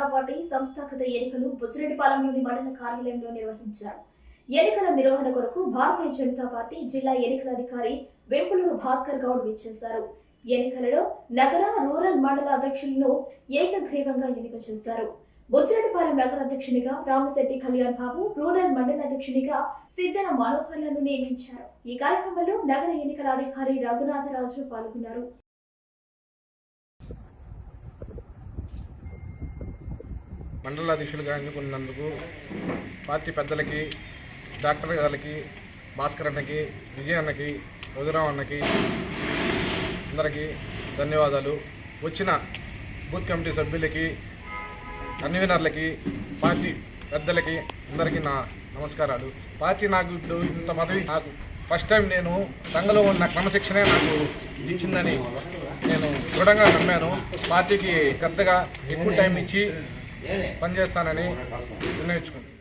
Janata party సంస్థాగత ఎన్నికలు బుజ్జిరెడ్డిపాలెంలోని మండల కార్యాలయంలో నిర్వహించారు. ఎన్నికల నిర్వహణ కొరకు భారతీయ జనతా పార్టీ జిల్లా ఎన్నికల అధికారి వెంపులూరు భాస్కర్ గౌడ్ విచ్చేశారు. ఎన్నికలలో నగర రూరల్ మండల అధ్యక్షులను ఏకగ్రీవంగా ఎన్నిక చేశారు. బుజ్జిరెడ్డిపాలెం నగర అధ్యక్షునిగా రామశెట్టి కళ్యాణ్ బాబు రూరల్ మండల అధ్యక్షునిగా సిద్ధన మనోహర్లను నియమించారు. ఈ కార్యక్రమంలో నగర ఎన్నికల అధికారి రఘునాథరాజు పాల్గొన్నారు. మండల అధ్యక్షులుగా ఎన్నుకున్నందుకు పార్టీ పెద్దలకి డాక్టర్ గారికి భాస్కర్ అన్నకి విజయ అన్నకి వజురావు అన్నకి అందరికీ ధన్యవాదాలు. వచ్చిన బూత్ కమిటీ సభ్యులకి కన్వీనర్లకి పార్టీ పెద్దలకి అందరికీ నా నమస్కారాలు. పార్టీ నాకు ఇప్పుడు ఇంత పదవి నాకు ఫస్ట్ టైం నేను సంఘలో ఉన్న క్రమశిక్షణే నాకు ఇచ్చిందని నేను దృఢంగా నమ్మాను. పార్టీకి పెద్దగా ఎక్కువ టైం ఇచ్చి పనిచేస్తానని నిర్ణయించుకుంటున్నాను.